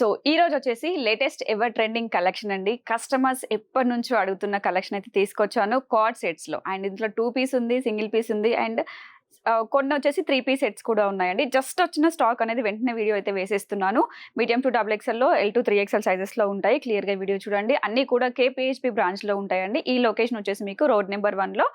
So ఈ రోజు వచ్చేసి లేటెస్ట్ ఎవర్ ట్రెండింగ్ కలెక్షన్ అండి. కస్టమర్స్ ఎప్పటి నుంచో అడుగుతున్న కలెక్షన్ అయితే తీసుకొచ్చాను. కార్డ్ సెట్స్లో. అండ్ ఇందులో టూ పీస్ ఉంది సింగిల్ పీస్ ఉంది. అండ్ కొన్ని వచ్చేసి త్రీ పీస్ సెట్స్ కూడా ఉన్నాయండి. జస్ట్ వచ్చిన స్టాక్ అనేది వెంటనే వీడియో అయితే వేసేస్తున్నాను. మీడియం టు డబుల్ ఎక్స్ఎల్లో ఎల్ టు త్రీ ఎక్స్ఎల్ సైజెస్లో ఉంటాయి. క్లియర్గా వీడియో చూడండి. అన్నీ కూడా కేపీహెచ్పి బ్రాంచ్లో ఉంటాయండి. ఈ లొకేషన్ వచ్చేసి మీకు రోడ్ నెంబర్ వన్లో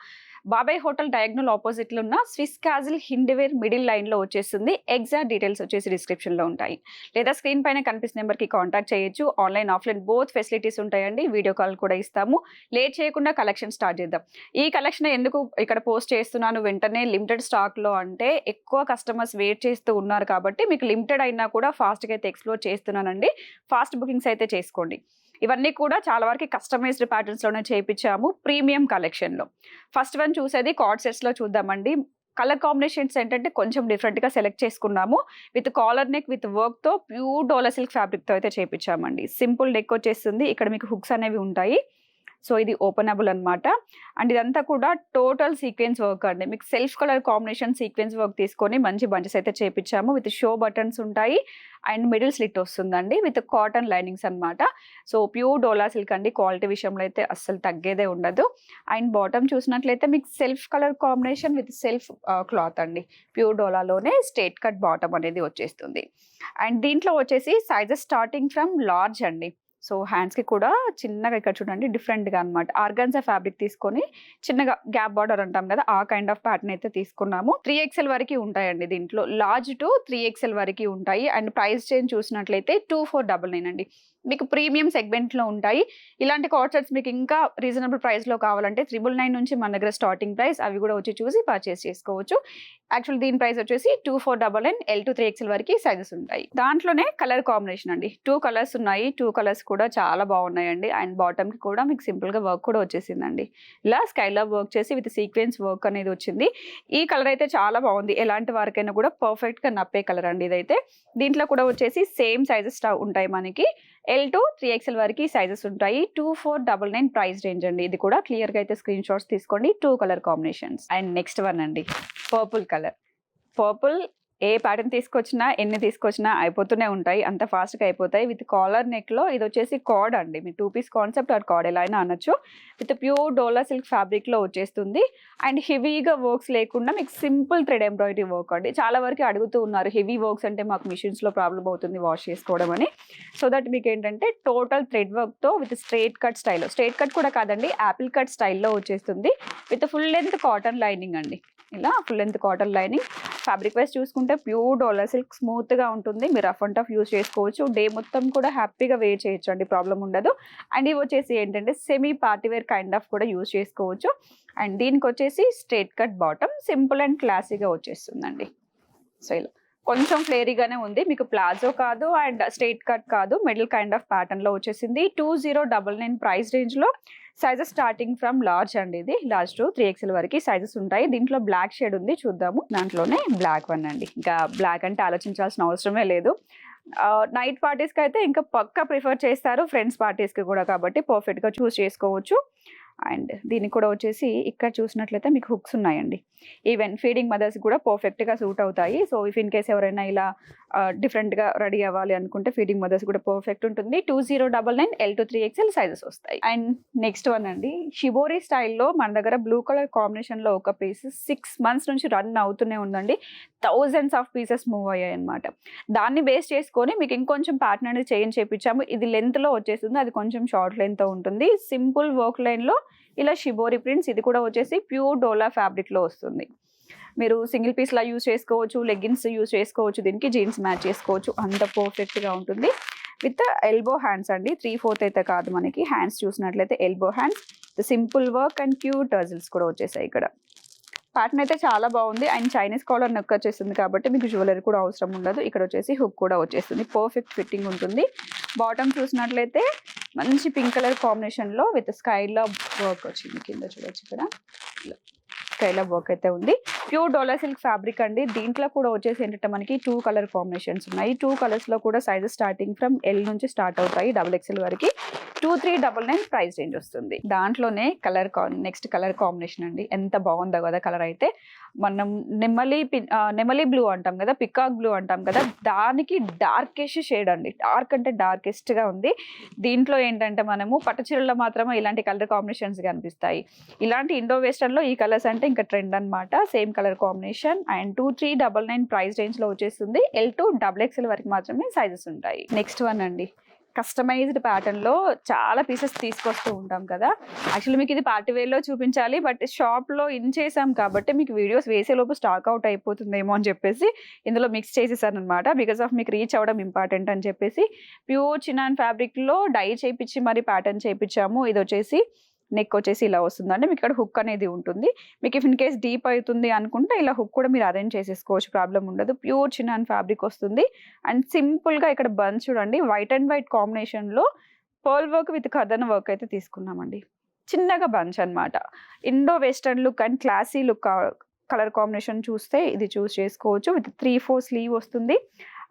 బాబాయ్ హోటల్ డయాగ్నల్ ఆపోజిట్లో ఉన్న స్విస్ క్యాజిల్ హిండివేర్ మిడిల్ లైన్లో వచ్చేస్తుంది ఎగ్జాక్ట్ డీటెయిల్స్ వచ్చేసి డిస్క్రిప్షన్లో ఉంటాయి. లేదా స్క్రీన్ పైన కనిపిస్తున్న నెంబర్కి కాంటాక్ట్ చేయొచ్చు. ఆన్లైన్ ఆఫ్లైన్ బోత్ ఫెసిలిటీస్ ఉంటాయండి. వీడియో కాల్ కూడా ఇస్తాము. లేట్ చేయకుండా కలెక్షన్ స్టార్ట్ చేద్దాం. ఈ కలెక్షన్ ఎందుకు ఇక్కడ పోస్ట్ చేస్తున్నాను వెంటనే లిమిటెడ్ స్టాక్లో అంటే ఎక్కువ కస్టమర్స్ వెయిట్ చేస్తూ ఉన్నారు కాబట్టి మీకు లిమిటెడ్ అయినా కూడా ఫాస్ట్గా అయితే ఎక్స్ప్లోర్ చేస్తున్నానండి. ఫాస్ట్ బుకింగ్స్ అయితే చేసుకోండి. ఇవన్నీ కూడా చాలా వరకు కస్టమైజ్డ్ ప్యాటర్న్స్లోనే చేయించాము ప్రీమియం కలెక్షన్లో ఫస్ట్ వన్ చూసేది కార్డ్ సెట్స్లో చూద్దామండి. కలర్ కాంబినేషన్స్ ఏంటంటే కొంచెం డిఫరెంట్గా సెలెక్ట్ చేసుకున్నాము. విత్ కాలర్ నెక్ విత్ వర్క్తో ప్యూర్ డోలా సిల్క్ ఫ్యాబ్రిక్తో అయితే చేయించామండి. సింపుల్ నెక్ వచ్చేస్తుంది. ఇక్కడ మీకు హుక్స్ అనేవి ఉంటాయి. సో ఇది ఓపెనబుల్ అనమాట అండ్ ఇదంతా కూడా టోటల్ సీక్వెన్స్ వర్క్ అండి. మీకు self colour combination sequence work తీసుకొని మంచి బంచెస్ అయితే చేపించాము విత్ షో బటన్స్ ఉంటాయి. అండ్ మిడిల్ స్లిట్ వస్తుందండి. విత్ కాటన్ లైనింగ్స్ అనమాట సో ప్యూర్ డోలా సిల్క్ అండి. క్వాలిటీ విషయంలో అయితే అస్సలు తగ్గేదే ఉండదు. అండ్ బాటమ్ చూసినట్లయితే మీకు self colour combination with self cloth అండి. ప్యూర్ డోలాలోనే స్ట్రేట్ కట్ బాటమ్ అనేది వచ్చేస్తుంది. అండ్ దీంట్లో వచ్చేసి సైజెస్ స్టార్టింగ్ ఫ్రమ్ లార్జ్ అండి. సో హ్యాండ్స్కి కూడా చిన్నగా ఇక్కడ చూడండి డిఫరెంట్గా అనమాట ఆర్గాన్జా ఫ్యాబ్రిక్ తీసుకొని చిన్నగా గ్యాప్ బార్డర్ అంటాం కదా ఆ కైండ్ ఆఫ్ ప్యాటర్న్ అయితే తీసుకున్నాము. త్రీ ఎక్స్ఎల్ వరకు ఉంటాయండి దీంట్లో. లార్జ్ టు త్రీ ఎక్స్ఎల్ వరకు ఉంటాయి. అండ్ ప్రైస్ చేంజ్ చూసినట్లయితే టూ ఫోర్ డబల్ నైన్ అండి. మీకు ప్రీమియం సెగ్మెంట్లో ఉంటాయి. ఇలాంటి కోట్సెట్స్ మీకు ఇంకా రీజనబుల్ ప్రైస్లో కావాలంటే త్రిబుల్ నైన్ నుంచి మన దగ్గర స్టార్టింగ్ ప్రైస్ అవి కూడా వచ్చి చూసి పర్చేస్ చేసుకోవచ్చు. యాక్చువల్ దీని ప్రైస్ వచ్చేసి two four double nine L to three XL వరకు సైజెస్ ఉంటాయి. దాంట్లోనే కలర్ కాంబినేషన్ అండి. టూ కలర్స్ ఉన్నాయి. టూ కలర్స్ కూడా కూడా చాలా బాగున్నాయండి. అండ్ బాటమ్కి కూడా మీకు సింపుల్గా వర్క్ కూడా వచ్చేసిందండి. ఇలా స్కైలా వర్క్ చేసి విత్ సీక్వెన్స్ వర్క్ అనేది వచ్చింది. ఈ కలర్ అయితే చాలా బాగుంది. ఎలాంటి వారికైనా కూడా పర్ఫెక్ట్గా నప్పే కలర్ అండి ఇదైతే. దీంట్లో కూడా వచ్చేసి సేమ్ సైజెస్ ఉంటాయి మనకి. ఎల్ టు త్రీ ఎక్స్ఎల్ వరకు సైజెస్ ఉంటాయి. Two four double nine price range అండి. ఇది కూడా క్లియర్గా అయితే స్క్రీన్ షాట్స్ తీసుకోండి. Two colour combinations and next one అండి. పర్పుల్ కలర్ పర్పుల్ ఏ ప్యాటర్న్ తీసుకొచ్చినా ఎన్ని తీసుకొచ్చినా అయిపోతూనే ఉంటాయి. అంత ఫాస్ట్గా అయిపోతాయి. విత్ కాలర్ నెక్లో ఇది వచ్చేసి కార్డ్ అండి. మీ two piece concept or coord ఎలా అయినా అనొచ్చు. విత్ ప్యూర్ డోలా సిల్క్ ఫ్యాబ్రిక్లో వచ్చేస్తుంది. అండ్ హెవీగా వర్క్స్ లేకుండా మీకు సింపుల్ థ్రెడ్ ఎంబ్రాయిడరీ వర్క్ అండి. చాలా వరకు అడుగుతూ ఉన్నారు హెవీ వర్క్స్ అంటే మాకు మిషన్స్లో ప్రాబ్లం అవుతుంది వాష్ చేసుకోవడం అని. సో దట్ మీకు ఏంటంటే టోటల్ థ్రెడ్ వర్క్తో విత్ స్ట్రేట్ కట్ స్టైల్లో స్ట్రేట్ కట్ కూడా కాదండి యాపిల్ కట్ స్టైల్లో వచ్చేస్తుంది. With full length cotton lining అండి. ఇలా full length cotton lining fabric wise చూసుకుంటే ప్యూర్ డోలర్ సిల్క్ స్మూత్గా ఉంటుంది. మీరు రఫ్ అండ్ టఫ్ యూస్ చేసుకోవచ్చు. డే మొత్తం కూడా హ్యాపీగా వేర్ చేయొచ్చు అండి ప్రాబ్లం ఉండదు. అండ్ ఇవి వచ్చేసి ఏంటంటే semi party wear kind of కూడా యూస్ చేసుకోవచ్చు. అండ్ దీనికి వచ్చేసి straight cut bottom simple and క్లాసీగా వచ్చేస్తుందండి. సో ఇలా. కొంచెం ఫ్లేరీగానే ఉంది. మీకు ప్లాజో కాదు అండ్ స్ట్రైట్ కట్ కాదు. మిడిల్ కైండ్ ఆఫ్ ప్యాటర్న్లో వచ్చేసింది. Two zero double nine price రేంజ్లో సైజెస్ స్టార్టింగ్ ఫ్రమ్ లార్జ్ అండి ఇది. లార్జ్ టు త్రీ ఎక్స్ఎల్ వరకు సైజెస్ ఉంటాయి. దీంట్లో బ్లాక్ షేడ్ ఉంది. చూద్దాము. దాంట్లోనే బ్లాక్ వన్ అండి. ఇంకా బ్లాక్ అంటే ఆలోచించాల్సిన అవసరమే లేదు. నైట్ పార్టీస్కి అయితే ఇంకా పక్కా ప్రిఫర్ చేస్తారు. ఫ్రెండ్స్ పార్టీస్కి కూడా కాబట్టి పర్ఫెక్ట్గా చూస్ చేసుకోవచ్చు. అండ్ దీనికి కూడా వచ్చేసి ఇక్కడ చూసినట్లయితే మీకు హుక్స్ ఉన్నాయండి. ఈవెన్ ఫీడింగ్ మదర్స్ కూడా పర్ఫెక్ట్గా సూట్ అవుతాయి. సో ఇఫ్ ఇన్ కేస్ ఎవరైనా ఇలా డిఫరెంట్గా రెడీ అవ్వాలి అనుకుంటే ఫీడింగ్ మదర్స్ కూడా పర్ఫెక్ట్ ఉంటుంది. Two zero double nine L to three XL sizes వస్తాయి. అండ్ నెక్స్ట్ వన్ అండి. షిబోరీ స్టైల్లో మన దగ్గర బ్లూ కలర్ కాంబినేషన్లో ఒక పీస్ సిక్స్ మంత్స్ నుంచి రన్ అవుతూనే ఉందండి. థౌజండ్స్ ఆఫ్ పీసెస్ మూవ్ అయ్యాయి అనమాట దాన్ని బేస్ చేసుకొని మీకు ఇంకొంచెం ప్యాటర్న్ అనేది చేంజ్ చేయించాము ఇది లెంత్లో వచ్చేస్తుంది. అది కొంచెం షార్ట్ లెంత్ ఉంటుంది. సింపుల్ వర్క్ లైన్లో ఇలా షిబోరి ప్రింట్స్ ఇది కూడా వచ్చేసి ప్యూర్ డోలా ఫ్యాబ్రిక్లో వస్తుంది. మీరు సింగిల్ పీస్లా యూజ్ చేసుకోవచ్చు లెగ్గిన్స్ యూస్ చేసుకోవచ్చు దీనికి జీన్స్ మ్యాచ్ చేసుకోవచ్చు. అంత పర్ఫెక్ట్గా ఉంటుంది. విత్ ఎల్బో హ్యాండ్స్ అండి త్రీ ఫోర్త్ అయితే కాదు మనకి. హ్యాండ్స్ చూసినట్లయితే elbow hands simple work and cute tassels కూడా వచ్చేసాయి ఇక్కడ. ప్యాటర్న్ అయితే చాలా బాగుంది. అండ్ చైనీస్ కాలర్ నొక్క వచ్చేస్తుంది కాబట్టి మీకు జ్యువెలరీ కూడా అవసరం ఉండదు. ఇక్కడ వచ్చేసి హుక్ కూడా వచ్చేస్తుంది పర్ఫెక్ట్ ఫిట్టింగ్ ఉంటుంది. బాటమ్ చూసినట్లయితే మంచి పింక్ కలర్ కాంబినేషన్లో విత్ స్కైలో వర్క్ వచ్చింది. కింద చూడొచ్చు ఇక్కడ. స్కైలా వర్క్ అయితే ఉంది. ప్యూర్ డోలా సిల్క్ ఫ్యాబ్రిక్ అండి. దీంట్లో కూడా వచ్చేసి ఏంటంటే మనకి టూ కలర్ కాంబినేషన్స్ ఉన్నాయి. టూ కలర్స్లో కూడా సైజెస్ స్టార్టింగ్ ఫ్రమ్ ఎల్ నుంచి స్టార్ట్ అవుతాయి డబుల్ ఎక్స్ఎల్ వరకు. Two three double nine price range వస్తుంది. దాంట్లోనే కలర్ నెక్స్ట్ కలర్ కాంబినేషన్ అండి. ఎంత బాగుందో కదా కలర్ అయితే. మనం నెమలి పి- నెమలి బ్లూ అంటాం కదా పికాక్ బ్లూ అంటాం కదా దానికి డార్కెస్ట్ షేడ్ అండి. డార్క్ అంటే డార్కెస్ట్గా ఉంది. దీంట్లో ఏంటంటే మనము పట్టుచీరల్లో మాత్రమే ఇలాంటి కలర్ కాంబినేషన్స్ కనిపిస్తాయి. ఇలాంటి ఇండో వెస్టర్న్లో ఈ కలర్స్ అంటే ఇంకా ట్రెండ్ అన్నమాట. Same colour combination and two three double nine price రేంజ్లో వచ్చేస్తుంది. ఎల్ టు డబుల్ ఎక్స్ఎల్ వరకు మాత్రమే సైజెస్ ఉంటాయి. నెక్స్ట్ వన్ అండి. కస్టమైజ్డ్ ప్యాటర్న్లో చాలా పీసెస్ తీసుకొస్తూ ఉంటాం కదా. యాక్చువల్లీ మీకు ఇది పార్టీ వేర్ చూపించాలి బట్ షాప్లో ఇన్ చేసాం కాబట్టి మీకు వీడియోస్ వేసేలోపు స్టాక్ అవుట్ అయిపోతుందేమో అని చెప్పేసి ఇందులో మిక్స్ చేసేసాను అనమాట బికాస్ ఆఫ్ మీకు రీచ్ అవ్వడం ఇంపార్టెంట్ అని చెప్పేసి ప్యూర్ చినాన్ ఫ్యాబ్రిక్లో డై చేయించి మరి ప్యాటర్న్ చేయించాము ఇది వచ్చేసి నెక్ వచ్చేసి ఇలా వస్తుంది. అంటే మీకు ఇక్కడ హుక్ అనేది ఉంటుంది. మీకు ఇఫ్ ఇన్ కేస్ డీప్ అవుతుంది అనుకుంటే ఇలా హుక్ కూడా మీరు అరేంజ్ చేసేసుకోవచ్చు. ప్రాబ్లం ఉండదు. ప్యూర్ చిన్న ఫ్యాబ్రిక్ వస్తుంది. అండ్ సింపుల్గా ఇక్కడ బన్స్ చూడండి. వైట్ అండ్ వైట్ కాంబినేషన్లో పర్ల్ వర్క్ విత్ కథన్ వర్క్ అయితే తీసుకున్నామండి. చిన్నగా బంచ్ అన్నమాట. Indo western look and classy look colour combination చూస్తే ఇది చూస్ చేసుకోవచ్చు. విత్ త్రీ ఫోర్ స్లీవ్ వస్తుంది.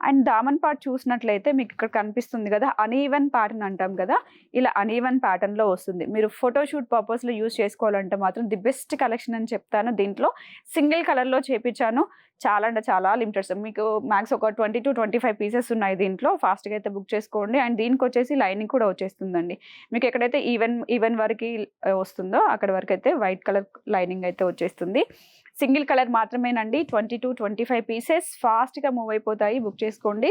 అండ్ దామన్ పార్ట్ చూసినట్లయితే మీకు ఇక్కడ కనిపిస్తుంది కదా అనీవెన్ ప్యాటర్న్ అంటాం కదా ఇలా అనీవెన్ ప్యాటర్న్లో వస్తుంది. మీరు ఫోటోషూట్ పర్పస్లో యూజ్ యూస్ చేసుకోవాలంటే మాత్రం ది బెస్ట్ కలెక్షన్ అని చెప్తాను. దీంట్లో సింగిల్ కలర్లో చేపించాను. చాలా అంటే చాలా లిమిటెడ్స్ మీకు మ్యాక్స్ ఒక twenty to twenty five pieces ఉన్నాయి దీంట్లో. ఫాస్ట్గా అయితే బుక్ చేసుకోండి. అండ్ దీనికి వచ్చేసి లైనింగ్ కూడా వచ్చేస్తుందండి. మీకు ఎక్కడైతే ఈవెన్ ఈవెన్ వరకు వస్తుందో అక్కడ వరకు అయితే వైట్ కలర్ లైనింగ్ అయితే వచ్చేస్తుంది. సింగిల్ కలర్ మాత్రమేనండి. Twenty to twenty five pieces ఫాస్ట్గా మూవ్ అయిపోతాయి. బుక్ చేసుకోండి.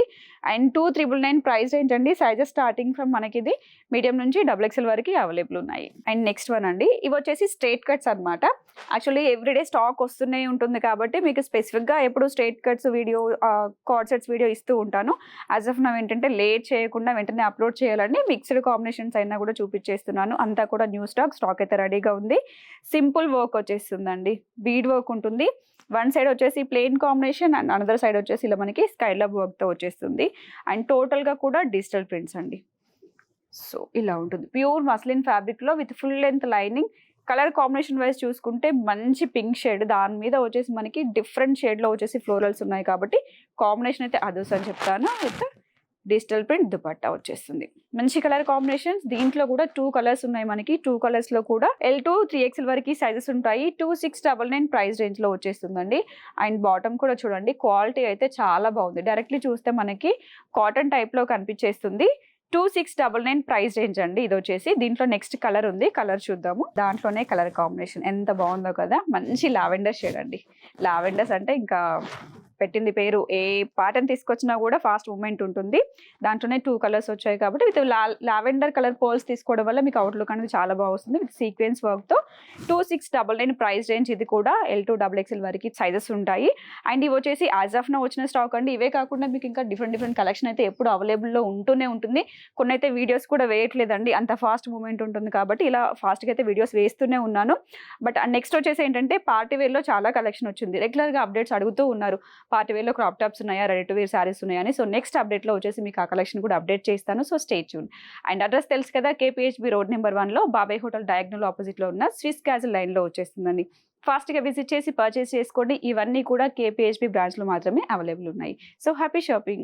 And two triple nine price ఏంటండి సైజెస్ స్టార్టింగ్ ఫ్రమ్ మనకి ఇది మీడియం నుంచి డబుల్ ఎక్స్ఎల్ వరకు అవైలబుల్ ఉన్నాయి. అండ్ నెక్స్ట్ వన్ అండి. ఇవి వచ్చేసి స్ట్రేట్ కట్స్ అన్నమాట. యాక్చువల్లీ ఎవ్రీడే స్టాక్ వస్తూనే ఉంటుంది కాబట్టి మీకు స్పెసిఫిక్గా ఎప్పుడు straight cuts video coord sets video ఇస్తూ ఉంటాను. యాజ్ ఆఫ్ నా ఏంటంటే లేట్ చేయకుండా వెంటనే అప్లోడ్ చేయాలని మిక్స్డ్ కాంబినేషన్స్ అయినా కూడా చూపించేస్తున్నాను. అంతా కూడా న్యూ స్టాక్ స్టాక్ అయితే రెడీగా ఉంది. సింపుల్ వర్క్ వచ్చేస్తుందండి. బీడ్ వర్క్ ఉంటుంది వన్ సైడ్ వచ్చేసి plain combination and another side వచ్చేసి ఇలా మనకి స్కైలబ్ వర్క్తో వచ్చేస్తుంది. అండ్ టోటల్గా కూడా డిజిటల్ ప్రింట్స్ అండి. సో ఇలా ఉంటుంది. ప్యూర్ మస్లిన్ ఫ్యాబ్రిక్లో with full length lining colour combination wise చూసుకుంటే మంచి పింక్ షేడ్ దాని మీద వచ్చేసి మనకి డిఫరెంట్ షేడ్లో వచ్చేసి ఫ్లోరల్స్ ఉన్నాయి కాబట్టి కాంబినేషన్ అయితే అదర్స్ అని చెప్తాను. విత్ డిజిటల్ ప్రింట్ దుపట్టా వచ్చేస్తుంది. మంచి కలర్ కాంబినేషన్స్ దీంట్లో కూడా టూ కలర్స్ ఉన్నాయి మనకి. టూ కలర్స్లో కూడా ఎల్ టూ త్రీ ఎక్స్ఎల్ వరకు సైజెస్ ఉంటాయి. Two six double nine price రేంజ్లో వచ్చేస్తుందండి. అండ్ బాటమ్ కూడా చూడండి క్వాలిటీ అయితే చాలా బాగుంది. డైరెక్ట్లీ చూస్తే మనకి కాటన్ టైప్లో కనిపించేస్తుంది. Two six double nine price range అండి ఇది వచ్చేసి. దీంట్లో నెక్స్ట్ కలర్ ఉంది. కలర్ చూద్దాము. దాంట్లోనే కలర్ కాంబినేషన్ ఎంత బాగుందో కదా. మంచి లావెండర్ షేడ్ అండి. లావెండర్స్ అంటే ఇంకా పెట్టింది పేరు. ఏ పాటర్న్ తీసుకొచ్చినా కూడా ఫాస్ట్ మూమెంట్ ఉంటుంది. దాంట్లోనే టూ కలర్స్ వచ్చాయి కాబట్టి విత్ లావెండర్ కలర్ పోల్స్ తీసుకోవడం వల్ల మీకు అవుట్లుక్ అనేది చాలా బాగుంది విత్ సీక్వెన్స్ వర్క్తో two six double nine price range ఇది కూడా ఎల్ టూ డబల్ ఎక్స్ఎల్ వరకు సైజెస్ ఉంటాయి. అండ్ ఇవి వచ్చేసి యాజ్ ఆఫ్ నా వచ్చిన స్టాక్ అండి. ఇవే కాకుండా మీకు ఇంకా డిఫరెంట్ డిఫరెంట్ కలెక్షన్ అయితే ఎప్పుడు అవైలబుల్లో ఉంటూనే ఉంటుంది. కొన్ని అయితే వీడియోస్ కూడా వేయట్లేదండి. అంత ఫాస్ట్ మూమెంట్ ఉంటుంది కాబట్టి ఇలా ఫాస్ట్గా అయితే వీడియోస్ వేస్తూనే ఉన్నాను. బట్ నెక్స్ట్ వచ్చేసి ఏంటంటే పార్టీ వేర్లో చాలా కలెక్షన్ వచ్చింది. రెగ్యులర్గా అప్డేట్స్ అడుగుతూ ఉన్నారు. పార్టీ వేర్లో క్రాప్ టాప్స్ ఉన్నాయా? రెడీ టు వేర్ శారీస్ ఉన్నాయని సో నెక్స్ట్ అప్డేట్లో వచ్చేసి మీకు ఆ కలెక్షన్ కూడా అప్డేట్ చేస్తాను. So stay tune. And address తెలుసు కదా? కేపీహెచ్బి రోడ్ నెంబర్ వన్లో బాబాయ్ హోటల్ డయాగ్నల్ ఆపోజిట్లో ఉన్న స్విస్ క్యాజల్ లైన్లో వచ్చేస్తుందండి. ఫాస్ట్గా విజిట్ చేసి పర్చేస్ చేసుకోండి. ఇవన్నీ కూడా కేపీహెచ్బి బ్రాంచ్లో మాత్రమే అవైలబుల్ ఉన్నాయి. So happy shopping!